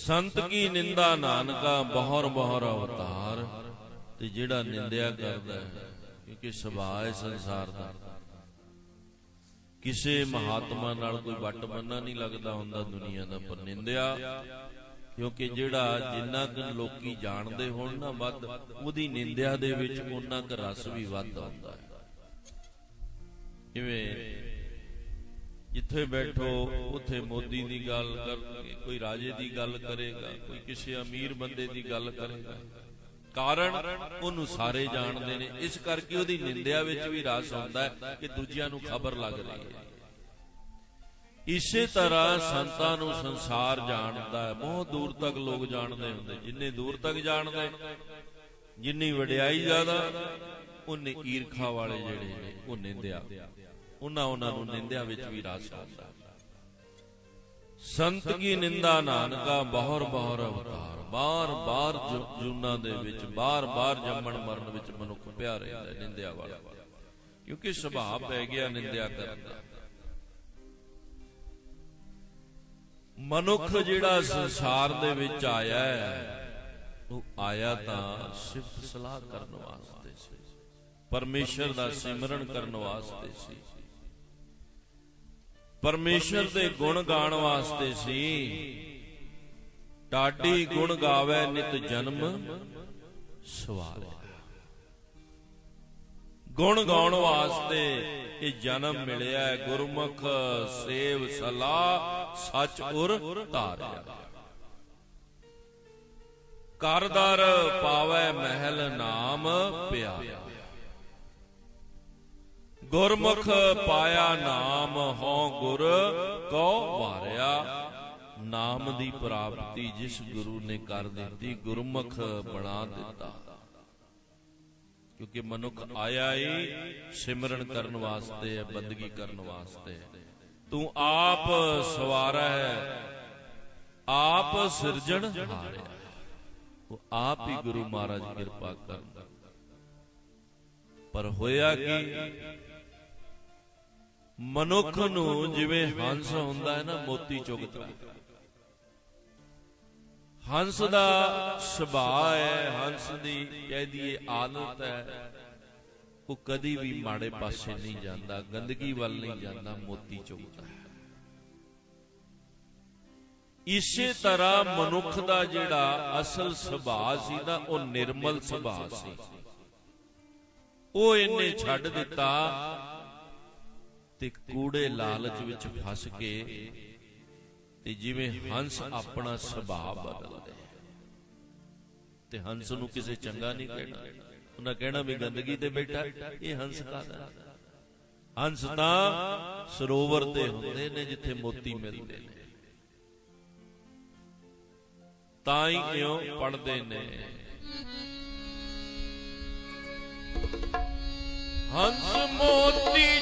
ਸੰਤ ਕੀ ਨਿੰਦਾ ਨਾਨਕਾ, ਬਹੁਰ ਬਹੁਰ ਅਵਤਾਰ। ਤੇ ਜਿਹੜਾ ਨਿੰਦਿਆ ਕਰਦਾ ਹੈ, ਕਿਉਂਕਿ ਸੁਭਾਅ ਹੈ ਸੰਸਾਰ ਦਾ। ਕਿਸੇ ਮਹਾਤਮਾ ਨਾਲ ਕੋਈ ਵੱਟ ਬੰਨਾ ਨਹੀਂ ਲੱਗਦਾ ਹੁੰਦਾ ਦੁਨੀਆ ਦਾ, ਪਰ ਨਿੰਦਿਆ, ਕਿਉਂਕਿ ਜਿਹੜਾ ਜਿੰਨਾ ਕੁ ਲੋਕੀ ਜਾਣਦੇ ਹੋਣ ਨਾ ਵੱਧ, ਉਹਦੀ ਨਿੰਦਿਆ ਦੇ ਵਿੱਚ ਉਹਨਾਂ ਕੁ ਰਸ ਵੀ ਵੱਧ ਆਉਂਦਾ ਹੈ। ਜਿਵੇਂ ਜਿੱਥੇ ਬੈਠੋ ਉੱਥੇ ਮੋਦੀ ਦੀ ਗੱਲ ਕਰਨਗੇ ਕੋਈ ਰਾਜੇ ਦੀ ਗੱਲ ਕਰੇਗਾ ਕੋਈ ਕਿਸੇ ਅਮੀਰ ਬੰਦੇ ਦੀ ਗੱਲ ਕਰੇਗਾ। ਕਾਰਨ ਉਹਨੂੰ ਸਾਰੇ ਜਾਣਦੇ ਨੇ। ਇਸ ਕਰਕੇ ਉਹਦੀ ਨਿੰਦਿਆ ਵਿੱਚ ਵੀ ਰਸ ਹੁੰਦਾ ਹੈ ਕਿ ਦੂਜਿਆਂ ਨੂੰ ਖਬਰ ਲੱਗ ਰਹੀ ਹੈ। ਇਸੇ ਤਰ੍ਹਾਂ ਸੰਤਾਂ ਨੂੰ ਸੰਸਾਰ ਜਾਣਦਾ ਹੈ। ਬਹੁਤ ਦੂਰ ਤੱਕ ਲੋਕ ਜਾਣਦੇ ਹੁੰਦੇ। ਜਿੰਨੇ ਦੂਰ ਤੱਕ ਜਾਣਦੇ ਜਿੰਨੀ ਵਡਿਆਈ ਜ਼ਿਆਦਾ ਉਹਨੇ ਈਰਖਾ ਵਾਲੇ ਜਿਹੜੇ ਨੇ ਉਹ ਨਿੰਦਿਆ। ਉਹਨਾਂ ਉਹਨਾਂ ਨੂੰ ਨਿੰਦਿਆ ਵਿੱਚ ਵੀ ਰਸ ਆਉਂਦਾ ਸੰਤ ਕੀ ਨਿੰਦਾ ਨਾਨਕਾ, ਬਹੁਰ ਬਹੁਰ ਅਵਤਾਰ। ਬਾਰ ਬਾਰ ਜੁਨਾ ਦੇ ਵਿੱਚ ਬਾਰ ਬਾਰ ਜੰਮਣ ਮਰਨ ਵਿੱਚ ਮਨੁੱਖ ਪਿਆ ਰਹਿੰਦਾ ਨਿੰਦਿਆ ਵਾਲਾ। ਕਿਉਂਕਿ ਸੁਭਾਅ ਪੈ ਗਿਆ ਨਿੰਦਿਆ ਕਰਨ ਦਾ। ਮਨੁੱਖ ਜਿਹੜਾ ਸੰਸਾਰ ਦੇ ਵਿੱਚ ਆਇਆ ਹੈ, ਉਹ ਆਇਆ ਤਾਂ ਸਿਫਤ ਸਲਾਹ ਕਰਨ ਵਾਸਤੇ ਸੀ। ਪਰਮੇਸ਼ਰ ਦਾ ਸਿਮਰਨ ਕਰਨ ਵਾਸਤੇ ਸੀ। ਪਰਮੇਸ਼ਰ ਦੇ ਗੁਣ ਗਾਣ ਵਾਸਤੇ ਸੀ। ਟਾਡੀ ਗੁਣ ਗਾਵੇ ਨਿਤ ਜਨਮ ਸਵਾਲ ਗੁਣ ਗਾਉਣ ਵਾਸਤੇ ਇਹ ਜਨਮ ਮਿਲਿਆ ਗੁਰਮੁਖ ਸੇਵ ਸਲਾਹ ਸੱਚ ਉਰ ਧਾਰਿਆ ਕਰਦਰ ਪਾਵੇ ਮਹਿਲ ਨਾਮ ਪਿਆਰਾ ਗੁਰਮੁਖ ਪਾਇਆ ਨਾਮ ਹਉ ਗੁਰ ਕੋ ਵਾਰਿਆ। ਨਾਮ ਦੀ ਪ੍ਰਾਪਤੀ ਜਿਸ ਗੁਰੂ ਨੇ ਕਰ ਦਿੱਤੀ, ਗੁਰਮੁਖ ਬਣਾ ਦਿੱਤਾ। ਕਿਉਂਕਿ ਮਨੁੱਖ ਆਇਆ ਹੀ ਸਿਮਰਨ ਕਰਨ ਵਾਸਤੇ ਹੈ, ਬੰਦਗੀ ਕਰਨ ਵਾਸਤੇ ਤੂੰ ਆਪ ਸਵਾਰਾ ਹੈ, ਆਪ ਸਿਰਜਣ ਹਾਰਿਆ। ਉਹ ਆਪ ਹੀ ਗੁਰੂ ਮਹਾਰਾਜ ਕਿਰਪਾ ਕਰਦਾ ਪਰ ਹੋਇਆ ਕੀ? ਮਨੁੱਖ ਨੂੰ ਜਿਵੇਂ ਹੰਸ ਹੁੰਦਾ ਹੈ ਨਾ, ਮੋਤੀ ਚੁਗਦਾ ਹੰਸ ਦਾ ਸੁਭਾਅ ਹੈ, ਹੰਸ ਦੀ ਕਹਿ ਦਈਏ ਆਦਤ ਹੈ। ਉਹ ਕਦੀ ਵੀ ਮਾੜੇ ਪਾਸੇ ਨਹੀਂ ਜਾਂਦਾ, ਗੰਦਗੀ ਵੱਲ ਨਹੀਂ ਜਾਂਦਾ, ਮੋਤੀ ਚੁਗਦਾ ਇਸੇ ਤਰ੍ਹਾਂ ਮਨੁੱਖ ਦਾ ਜਿਹੜਾ ਅਸਲ ਸੁਭਾਅ ਸੀ ਨਾ, ਉਹ ਨਿਰਮਲ ਸੁਭਾਅ ਸੀ। ਉਹ ਇਹਨੇ ਛੱਡ ਦਿੱਤਾ ਤੇ ਕੂੜੇ ਲਾਲਚ ਵਿੱਚ ਫਸ ਕੇ ਤੇ ਜਿਵੇਂ ਹੰਸ ਆਪਣਾ ਸੁਭਾਅ ਬਦਲਦੇ ਤੇ ਹੰਸ ਨੂੰ ਕਿਸੇ ਚੰਗਾ ਨਹੀਂ ਕਹਿਣਾ। ਉਹਨਾਂ ਕਹਿਣਾ ਵੀ ਗੰਦਗੀ ਤੇ ਬੈਠਾ, ਇਹ ਹੰਸ ਕਾਦਾ ਹੰਸ ਤਾਂ ਸਰੋਵਰ ਤੇ ਹੁੰਦੇ ਨੇ ਜਿੱਥੇ ਮੋਤੀ ਮਿਲਦੇ ਨੇ। ਤਾਂ ਹੀ ਕਿਉਂ ਪੜਦੇ ਨੇ। ਹੰਸ ਮੋਤੀ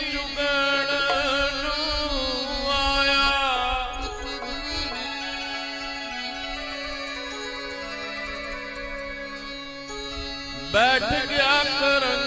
ਬੈਠ ਗਿਆ ਕਰੰਗੀਆਂ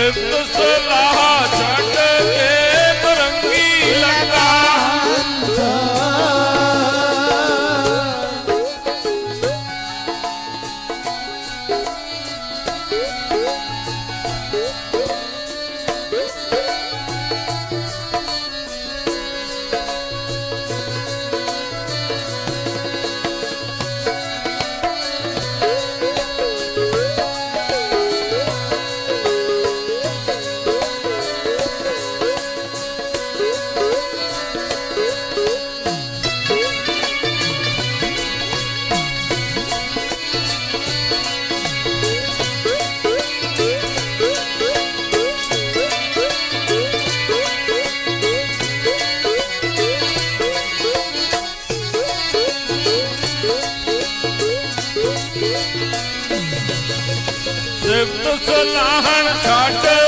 सिद्ध सलाह ਸਿਫਤ ਸਲਾਹਣ ਛੱਡ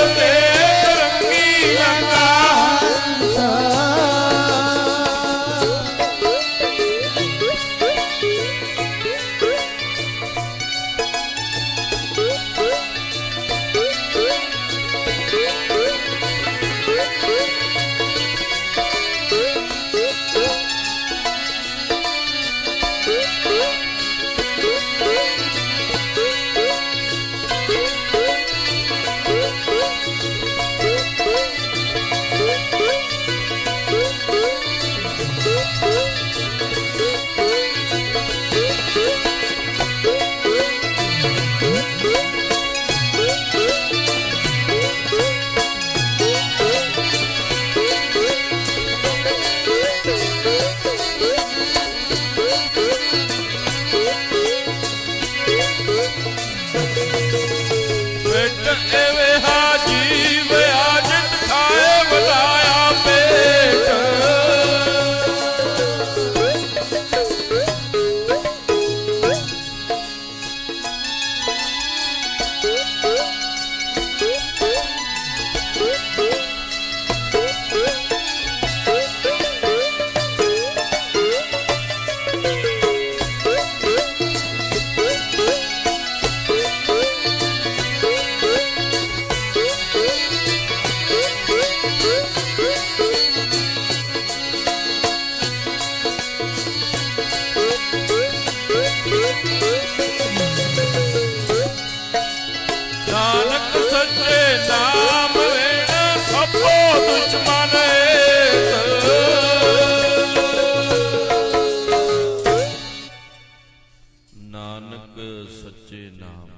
ਨਾਨਕ ਸੱਚੇ ਨਾਮ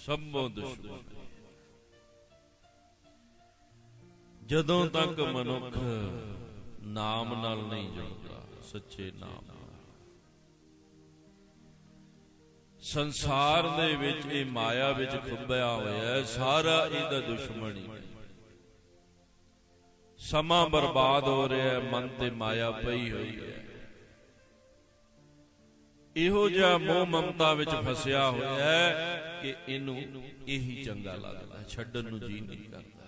ਸਭੋ ਦੁਸ਼ਮਨ ਜਦੋਂ ਤੱਕ ਮਨੁੱਖ ਨਾਮ ਨਾਲ ਨਹੀਂ ਜੁੜਦਾ, ਸੱਚੇ ਨਾਮ ਨਾਲ। ਸੰਸਾਰ ਦੇ ਵਿੱਚ ਇਹ ਮਾਇਆ ਵਿੱਚ ਖੁੱਬਿਆ ਹੋਇਆ ਸਾਰਾ ਇਹਦਾ ਦੁਸ਼ਮਣ। ਸਮਾਂ ਬਰਬਾਦ ਹੋ ਰਿਹਾ ਹੈ, ਮਨ ਤੇ ਮਾਇਆ ਪਈ ਹੋਈ ਹੈ। ਇਹੋ ਜਿਹਾ ਮੋਹ ਮਮਤਾ ਵਿੱਚ ਫਸਿਆ ਹੋਇਆ ਹੈ ਕਿ ਇਹਨੂੰ ਇਹੀ ਚੰਗਾ ਲੱਗਦਾ ਛੱਡਣ ਨੂੰ ਜੀ ਨਹੀਂ ਕਰਦਾ।